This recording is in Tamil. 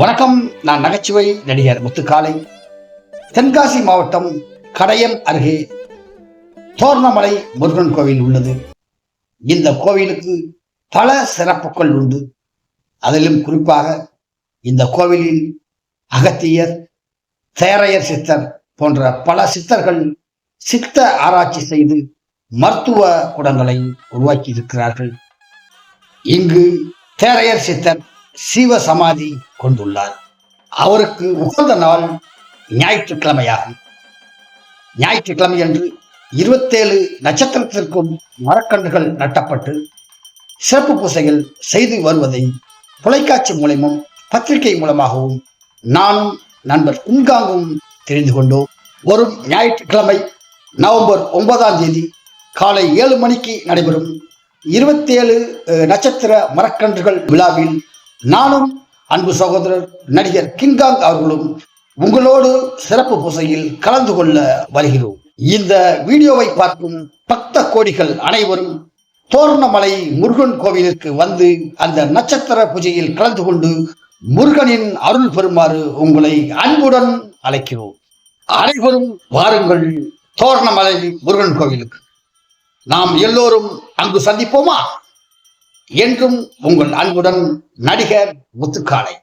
வணக்கம் நான் நகைச்சுவை நடிகர் முத்துக்காலை. தென்காசி மாவட்டம் கடையம் அருகே தோர்ணமலை முருகன் கோவில் உள்ளது. இந்த கோவிலுக்கு பல சிறப்புகள் உண்டு. அதிலும் குறிப்பாக இந்த கோவிலில் அகத்தியர் தேரையர் சித்தர் போன்ற பல சித்தர்கள் சித்த ஆராய்ச்சி செய்து மருத்துவ குடங்களை உருவாக்கி இருக்கிறார்கள் இங்கு தேரையர் சித்தர் சிவ சமாதி கொண்டுள்ளார். அவருக்கு உகந்த நாள் ஞாயிற்றுக்கிழமையாகும். ஞாயிற்றுக்கிழமை அன்று இருபத்தேழு நட்சத்திரத்திற்கும் மரக்கன்றுகள் நட்டப்பட்டு சிறப்பு பூசைகள் செய்து வருவதை தொலைக்காட்சி மூலமும் பத்திரிகை மூலமாகவும் நானும் நண்பர் குன்காங்கும் தெரிந்து கொண்டோம். வரும் ஞாயிற்றுக்கிழமை நவம்பர் ஒன்பதாம் தேதி காலை ஏழு மணிக்கு நடைபெறும் இருபத்தேழு நட்சத்திர மரக்கன்றுகள் விழாவில் நானும் அன்பு சகோதரர் நடிகர் கிங்காங் அவர்களும் உங்களோடு சிறப்பு பூசையில் கலந்து கொள்ள வருகிறோம். இந்த வீடியோவை பார்க்கும் பக்த கோடிகள் அனைவரும் தோரணமலை முருகன் கோவிலுக்கு வந்து அந்த நட்சத்திர பூஜையில் கலந்து கொண்டு முருகனின் அருள் பெறுமாறு உங்களை அன்புடன் அழைக்கிறோம். அனைவரும் வாருங்கள் தோரணமலை முருகன் கோவிலுக்கு. நாம் எல்லோரும் அங்கு சந்திப்போமா? என்றும் உங்கள் அன்புடன் நடிகர் முத்துக்காலை.